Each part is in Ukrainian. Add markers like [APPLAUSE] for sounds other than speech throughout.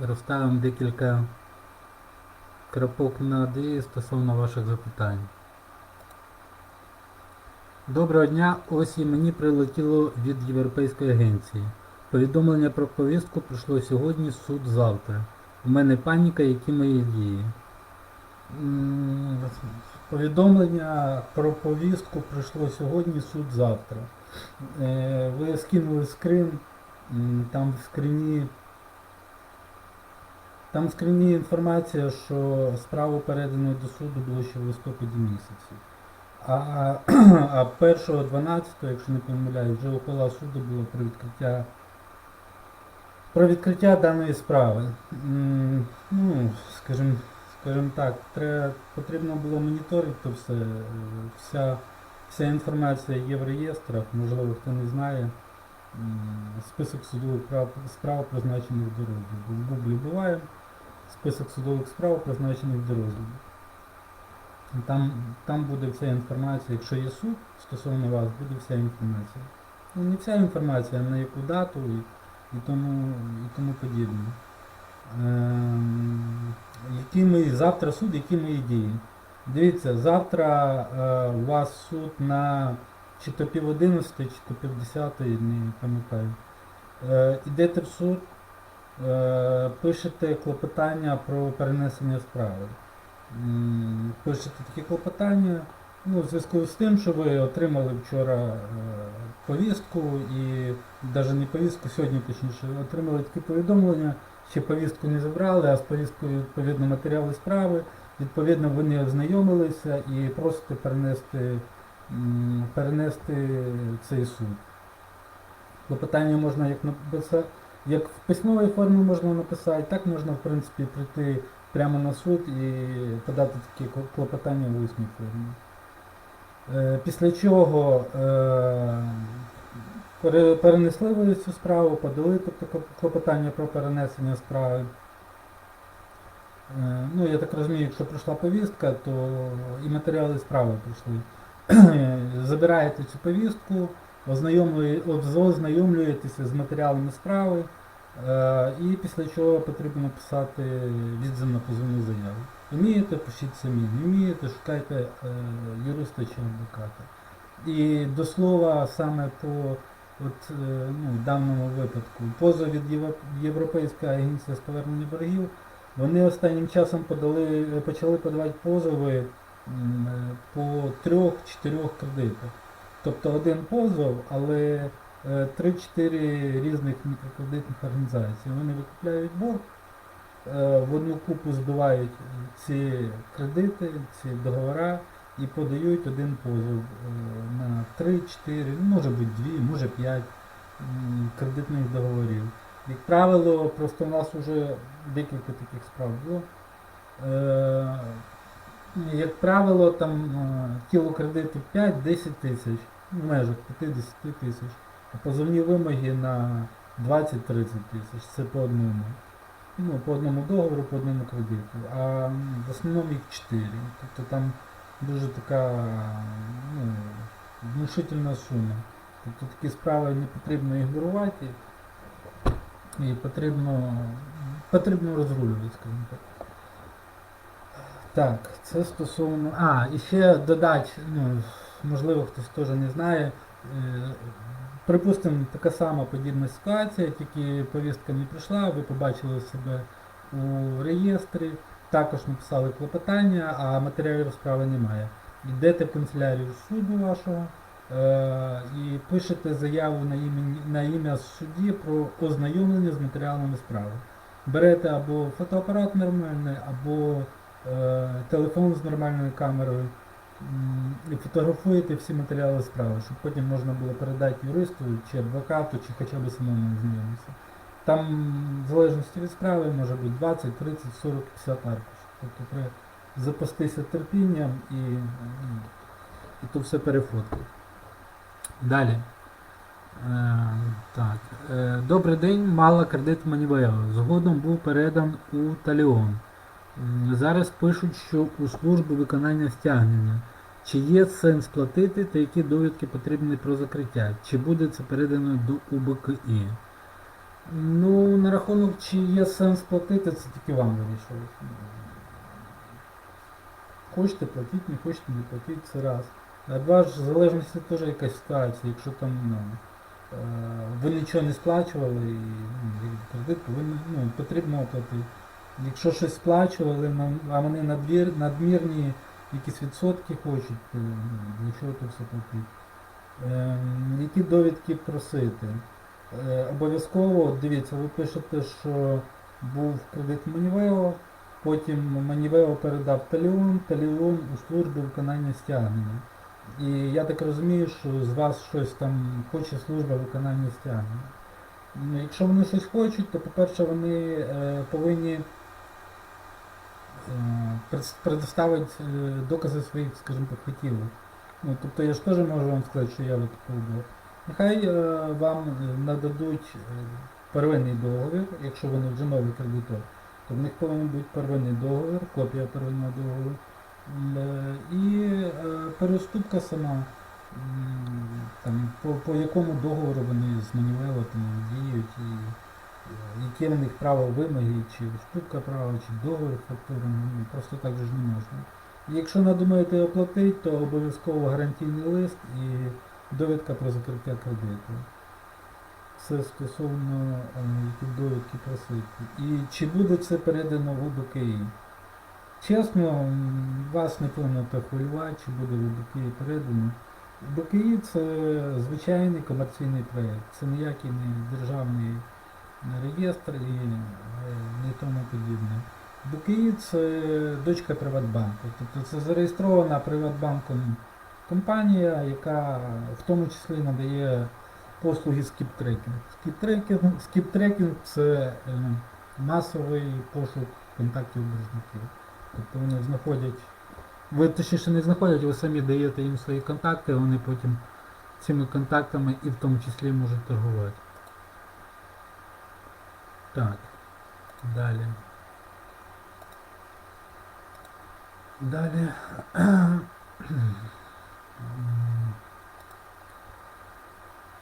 розставимо декілька крапок над «і» стосовно ваших запитань. Доброго дня, ось і мені прилетіло від Європейської агенції. Повідомлення про повістку прийшло сьогодні, суд завтра. У мене паніка, які мої дії. Повідомлення про повістку прийшло сьогодні, суд завтра. Е, Ви скинули скрин, там в скрині. Там в скрині інформація, що справу передано до суду було ще в листопаді місяці. А, [CLEARS THROAT] а 1.12, якщо не помиляюсь, вже ухвала суду було про відкриття про відкриття даної справи. Ну, скажімо, скажімо так, треба, потрібно було моніторити то все. Е, Вся, вся інформація є в реєстрах, можливо, хто не знає. Список судових прав, справ призначених до. В Гуглі буває список судових справ призначених до розгляду. Там, там буде вся інформація, якщо є суд стосовно вас, буде вся інформація. Ну, не вся інформація, а на яку дату і, і, тому, і тому подібне. Які мої, завтра суд, які мої дії? Дивіться, завтра е, у вас суд на чи то пів одинадцятої, чи то пів десятої, не пам'ятаю. Е, ідете в суд, е, пишете клопотання про перенесення справи. Пишете такі клопотання. Ну, в зв'язку з тим, що ви отримали вчора е, повістку і навіть не повістку, сьогодні точніше, отримали такі повідомлення, ще повістку не забрали, а з повісткою відповідно матеріали справи. Відповідно, ви не ознайомилися і просите перенести, перенести цей суд. Клопотання можна як як в письмовій формі можна написати, так можна в принципі прийти прямо на суд і подати такі клопотання в усній формі. Е, Після чого е, перенесли ви цю справу, подали тобто клопотання про перенесення справи. Е, Ну, я так розумію, якщо прийшла повістка, то і матеріали справи прийшли. [CLEARS THROAT] Забираєте цю повістку, ознайомлюєтеся з матеріалами справи, е, і після чого потрібно написати відзив на позовну заяву. Вмієте, пишіть самі, не вмієте, шукайте е, юриста чи адвоката. І до слова, саме по от, е, ну, даному випадку, позов від Європейської агенції з повернення боргів, вони останнім часом подали, почали подавати позови по трьох-чотирьох кредитах. Тобто один позов, але е, 3-4 різних мікрокредитних організацій. Вони викупляють борг, е, в одну купу збивають ці кредити, ці договори і подають один позов е, на 3-4, ну, може бути 2, може 5 кредитних договорів. Як правило, просто у нас вже декілька таких справ було. Е, як правило, там е, тіло кредиту 5-10 тисяч, в межах 50 тисяч, а позовні вимоги на 20-30 тисяч. Це по одному. Ну, по одному договору, по одному кредиту. А в основному їх 4. Тобто там дуже така ну, внушительна сума. Тобто такі справи не потрібно ігнорувати і потрібно, потрібно розрулювати, скажімо так. Так, це стосовно. А, і ще додати, ну, можливо, хтось теж не знає. е, Припустимо, така сама подібна ситуація, тільки повістка не прийшла, ви побачили себе у реєстрі, також написали клопотання, а матеріалів справи немає. Йдете в канцелярію суду вашого е, і пишете заяву на ім'я, на ім'я судді про ознайомлення з матеріалами справи. Берете або фотоапарат нормальний, або телефон з нормальною камерою і фотографуєте всі матеріали справи, щоб потім можна було передати юристу чи адвокату, чи хоча б самому ознайомитися. Там, в залежності від справи, може бути 20, 30, 40, 50 аркуш. Тобто треба запастися терпінням і, ну, і то все перефоткати. Далі. Е, так. Е, добрий день, мала кредит Манівео. Згодом був передан у Таліон. Зараз пишуть, що у службу виконання стягнення. Чи є сенс платити та які довідки потрібні про закриття? Чи буде це передано до УБКІ? Ну, на рахунок, чи є сенс платити, це тільки вам вирішувати. Хочете платіть, не хочете не платіть, це раз. А два ж в залежності теж якась ситуація, якщо там ну, е, ви нічого не сплачували ну, і кредит повинен, ну, потрібно оплатити. Якщо щось сплачували, а вони надвір, надмірні якісь відсотки хочуть, то ну, для чого то все платити? Ем, які довідки просити? Е, обов'язково, дивіться, ви пишете, що був кредит Манівео, потім Манівео передав Таліон, Таліон у службу виконання стягнення. І я так розумію, що з вас щось там хоче служба виконання стягнення. Ну, Якщо вони щось хочуть, то по-перше вони е, повинні пред- предоставити е, докази своїх, скажімо хотілок. Ну, тобто я ж теж можу вам сказати, що я борг. Нехай е, вам е, нададуть первинний договір, якщо вони вже новий кредитор, то в них повинен бути первинний договір, копія первинного договору. І переступка сама, там, по, по якому договору вони з там діють, і е, які в них право вимоги, чи уступка права, чи договір фактурний, ну, просто так же ж не можна. Якщо надумаєте оплатити, то обов'язково гарантійний лист і довідка про закриття кредиту. Це стосовно е, довідки просити. І чи буде це передано в УБКІ? Чесно, вас не повинно хвилювати, чи буде в УБКІ передано. УБКІ це звичайний комерційний проєкт, це ніякий не державний реєстр і не тому подібне. БКІ це дочка Приватбанку. Тобто це зареєстрована Приватбанком компанія, яка в тому числі надає послуги скіп-трекінг. Скіп-трекінг, скіп-трекінг це е, масовий пошук контактів боржників. Тобто вони знаходять, ви точніше не знаходять, ви самі даєте їм свої контакти, вони потім цими контактами і в тому числі можуть торгувати. Так, далі. Далі.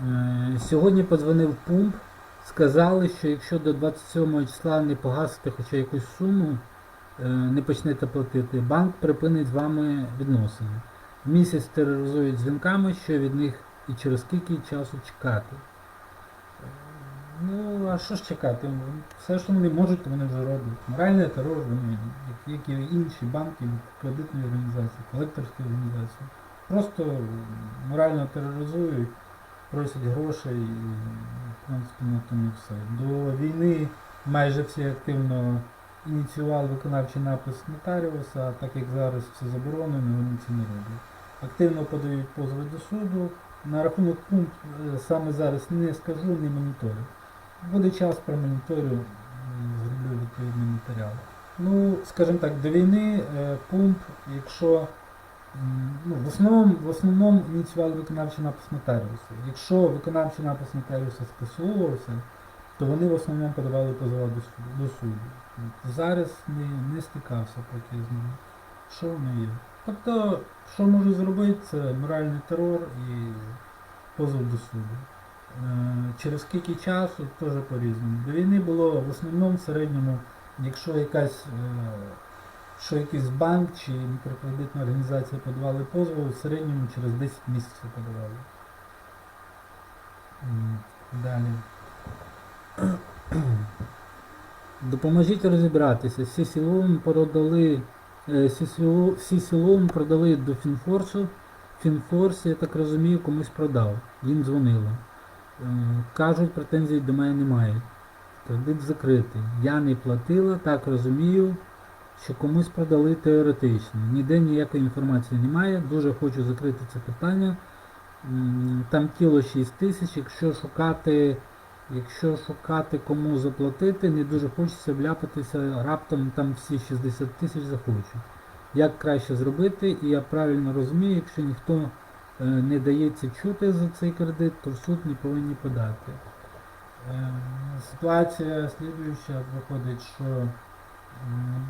Е, Сьогодні подзвонив пумп, сказали, що якщо до 27 числа не погасите хоча якусь суму, е, не почнете платити, банк припинить з вами відносини. Місяць тероризують дзвінками, що від них і через скільки часу чекати. Ну, а що ж чекати? Все, що вони можуть, то вони вже роблять. Моральний терор, вони, як, і інші банки, кредитні організації, колекторські організації. Просто морально тероризують, просять грошей і, в принципі, на тому все. До війни майже всі активно ініціювали виконавчий напис нотаріуса, а так як зараз це заборонено, вони це не роблять. Активно подають позови до суду. На рахунок пункт е, саме зараз не скажу, не моніторю. Буде час промоніторю, м, зроблю відповідний матеріал. Ну, скажімо так, до війни е, пункт, якщо ну, в основному, в основному ініціювали виконавчий напис нотаріуса. Якщо виконавчий напис нотаріуса скасовувався, то вони в основному подавали позова до суду. Зараз не, не стикався поки з ними. Що воно є? Тобто, що можу зробити, це моральний терор і позов до суду. Е, Через скільки часу теж по-різному. До війни було в основному в середньому, якщо якась, е, що якийсь банк чи мікрокредитна організація подавали позови, в середньому через 10 місяців подавали. Далі. [CLEARS THROAT] Допоможіть розібратися. Сісілом продали е, Сісіло- Сісілом продали до Фінфорсу. Фінфорс, я так розумію, комусь продав. Їм дзвонило. Е, Кажуть, претензій до мене немає. Кредит закритий. Я не платила, так розумію, що комусь продали теоретично. Ніде ніякої інформації немає. Дуже хочу закрити це питання. Там тіло 6 тисяч, якщо шукати, якщо шукати кому заплатити, не дуже хочеться вляпатися, раптом там всі 60 тисяч захочуть. Як краще зробити, і я правильно розумію, якщо ніхто не дається чути за цей кредит, то в суд не повинні подати. Е, Ситуація слідуюча виходить, що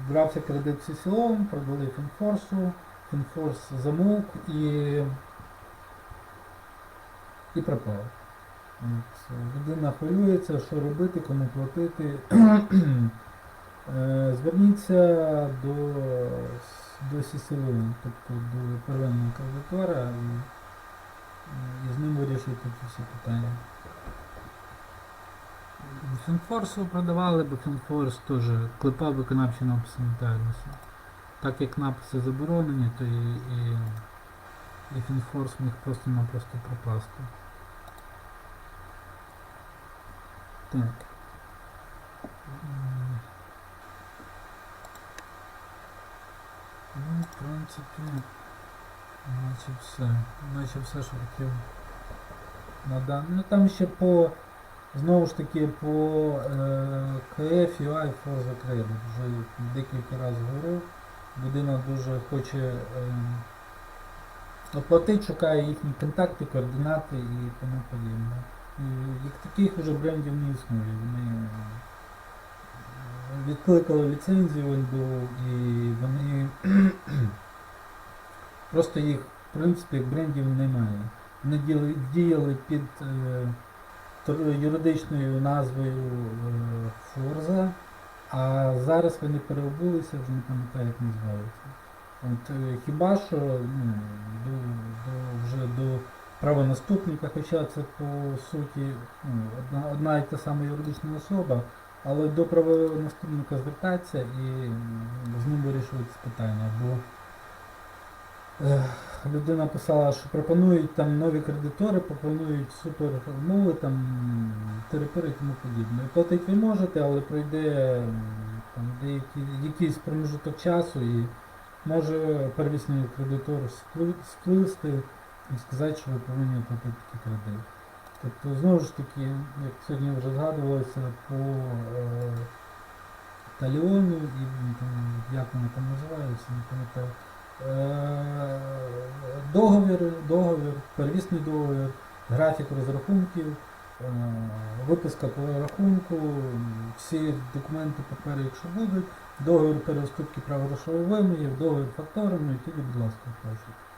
брався кредит СІСІОМ, продали Фінфорсу, Фінфорс замовк і, і пропав. Людина хвилюється, що робити, кому платити. [CLEARS THROAT] Е, Зверніться до, до СІСЛ, тобто до первинного кредитора і, і з ним вирішуйте ці всі питання. Фінфорсу продавали, бо Фінфорс теж клепав виконавчі написи нотаріуса. Так як написи заборонені, то і, і, і Фінфорс міг просто-напросто пропасти. Так. Ну, в принципі, наче все. Наче все, що хотів. Надам. Ну там ще по Знову ж таки, по е, КФ UI for the Credit. Вже декілька разів говорив. Людина дуже хоче е, оплатити, шукає їхні контакти, координати і тому подібне. І як таких вже брендів не існує. Вони е, відкликали ліцензію і вони просто їх, в принципі, брендів немає. Вони діяли, під е, юридичною назвою е, Форза, а зараз вони переобулися, вже не пам'ятаю, як називаються. От, е, хіба що ну, до, до, вже до правонаступника, хоча це по суті ну, одна, одна і та сама юридична особа, але до правонаступника звертатися і з ним вирішувати питання. Бо Людина писала, що пропонують там нові кредитори, пропонують супер умови, там терапери і тому подібне. Платити ви можете, але пройде там, деякий, якийсь промежуток часу і може первісний кредитор сплисти і сказати, що ви повинні оплатити такий кредит. Тобто, знову ж таки, як сьогодні вже згадувалося, по е, таліону і там, як вони там називаються, не пам'ятаю. Е, Договір, договір, первісний договір, графік розрахунків, е, виписка по рахунку, всі документи, папери, якщо будуть, договір переуступки права грошової договір факторами і тоді, будь ласка, оплачуйте.